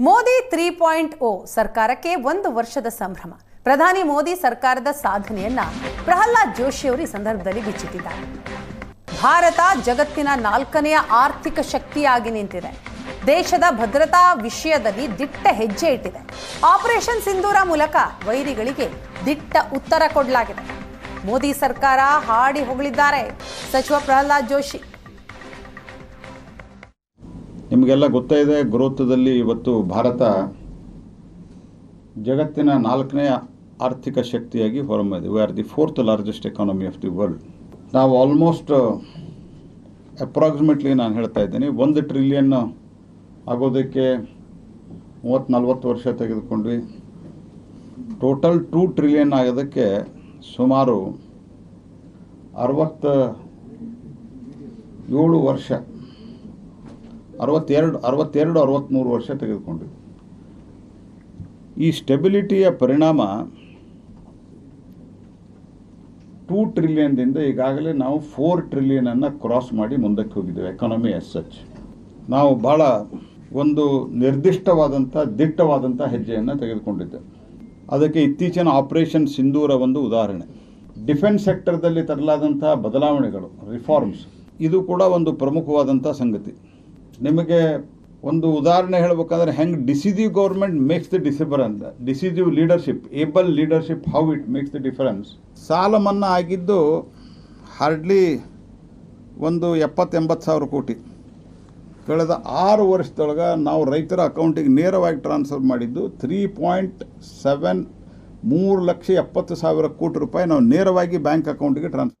Modi three point ಓ ಸರ್ಕಾರಕ್ಕೆ ಒಂದು ವರ್ಷದ ಸಂಭ್ರಮ. ಪ್ರಧಾನಿ ಮೋದಿ ಸರ್ಕಾರದ ಸಾಧನೆಯನ್ನ ಪ್ರಹ್ಲಾದ್ ಜೋಶಿ ಅವರು ಈ ಸಂದರ್ಭದಲ್ಲಿ ಬಿಚ್ಚಿಟ್ಟಿದ್ದಾರೆ. ಭಾರತ ಜಗತ್ತಿನ ನಾಲ್ಕನೆಯ ಆರ್ಥಿಕ ಶಕ್ತಿಯಾಗಿ ನಿಂತಿದೆ. ದೇಶದ ಭದ್ರತಾ ವಿಷಯದಲ್ಲಿ ದಿಟ್ಟ ಹೆಜ್ಜೆ ಇಟ್ಟಿದೆ. ಆಪರೇಷನ್ ಸಿಂಧೂರ ಮೂಲಕ ವೈರಿಗಳಿಗೆ ದಿಟ್ಟ ಉತ್ತರ ಕೊಡಲಾಗಿದೆ. ಮೋದಿ ಸರ್ಕಾರ ಹಾಡಿ ಹೊಗಳಿದ್ದಾರೆ. ಸಚಿವ ಪ್ರಹ್ಲಾದ್ ಜೋಶಿ ನಿಮಗೆಲ್ಲ ಗೊತ್ತೇ ಇದೆ ಗ್ರೋತ್ದಲ್ಲಿ ಇವತ್ತು ಭಾರತ ಜಗತ್ತಿನ ನಾಲ್ಕನೇ ಆರ್ಥಿಕ ಶಕ್ತಿಯಾಗಿ ಹೊರಮಿದೆ we are the fourth largest economy of the world ನಾವು ಆಲ್ಮೋಸ್ಟ್ ಅಪ್ರಾಕ್ಸಿಮೇಟ್ಲಿ ನಾನು ಹೇಳ್ತಾ ಇದ್ದೀನಿ, ಒಂದು ಟ್ರಿಲಿಯನ್ ಆಗೋದಕ್ಕೆ ಮೂವತ್ತು ನಲ್ವತ್ತು ವರ್ಷ ತೆಗೆದುಕೊಂಡ್ವಿ. ಟೋಟಲ್ ಟೂ ಟ್ರಿಲಿಯನ್ ಆಗೋದಕ್ಕೆ ಸುಮಾರು ಅರವತ್ತ ಏಳು ವರ್ಷ ಅರವತ್ತೆರಡು ಅರವತ್ತೆರಡು ಅರವತ್ತ್ಮೂರು ವರ್ಷ ತೆಗೆದುಕೊಂಡ್ವಿ ಈ ಸ್ಟೆಬಿಲಿಟಿಯ ಪರಿಣಾಮ ಟೂ ಟ್ರಿಲಿಯನ್ದಿಂದ ಈಗಾಗಲೇ ನಾವು ಫೋರ್ ಟ್ರಿಲಿಯನನ್ನು ಕ್ರಾಸ್ ಮಾಡಿ ಮುಂದಕ್ಕೆ ಹೋಗಿದ್ದೇವೆ ಎಕಾನಮಿ ಎಸ್ ಸಚ್ ನಾವು ಭಾಳ ಒಂದು ನಿರ್ದಿಷ್ಟವಾದಂಥ ದಿಟ್ಟವಾದಂಥ ಹೆಜ್ಜೆಯನ್ನು ತೆಗೆದುಕೊಂಡಿದ್ದೇವೆ ಅದಕ್ಕೆ ಇತ್ತೀಚಿನ ಆಪರೇಷನ್ ಸಿಂಧೂರ ಒಂದು ಉದಾಹರಣೆ. ಡಿಫೆನ್ಸ್ ಸೆಕ್ಟರ್ದಲ್ಲಿ ತರಲಾದಂಥ ಬದಲಾವಣೆಗಳು, ರಿಫಾರ್ಮ್ಸ್, ಇದು ಕೂಡ ಒಂದು ಪ್ರಮುಖವಾದಂಥ ಸಂಗತಿ. ನಿಮಗೆ ಒಂದು ಉದಾಹರಣೆ ಹೇಳ್ಬೇಕಂದ್ರೆ ಹೆಂಗೆ decisive government makes the difference decisive leadership, able leadership, how it makes the difference. ಸಾಲ ಮನ್ನಾ ಆಗಿದ್ದು ಹಾರ್ಡ್ಲಿ ಒಂದು ಎಪ್ಪತ್ತೆಂಬತ್ತು ಸಾವಿರ ಕೋಟಿ. ಕಳೆದ ಆರು ವರ್ಷದೊಳಗೆ ನಾವು ರೈತರ ಅಕೌಂಟಿಗೆ ನೇರವಾಗಿ ಟ್ರಾನ್ಸ್ಫರ್ ಮಾಡಿದ್ದು ತ್ರೀ ಪಾಯಿಂಟ್ ಸೆವೆನ್ ಮೂರು ಲಕ್ಷ ಎಪ್ಪತ್ತು ಸಾವಿರ ಕೋಟಿ ರೂಪಾಯಿ ನಾವು ನೇರವಾಗಿ ಬ್ಯಾಂಕ್ ಅಕೌಂಟಿಗೆ ಟ್ರಾನ್ಸ್ಫರ್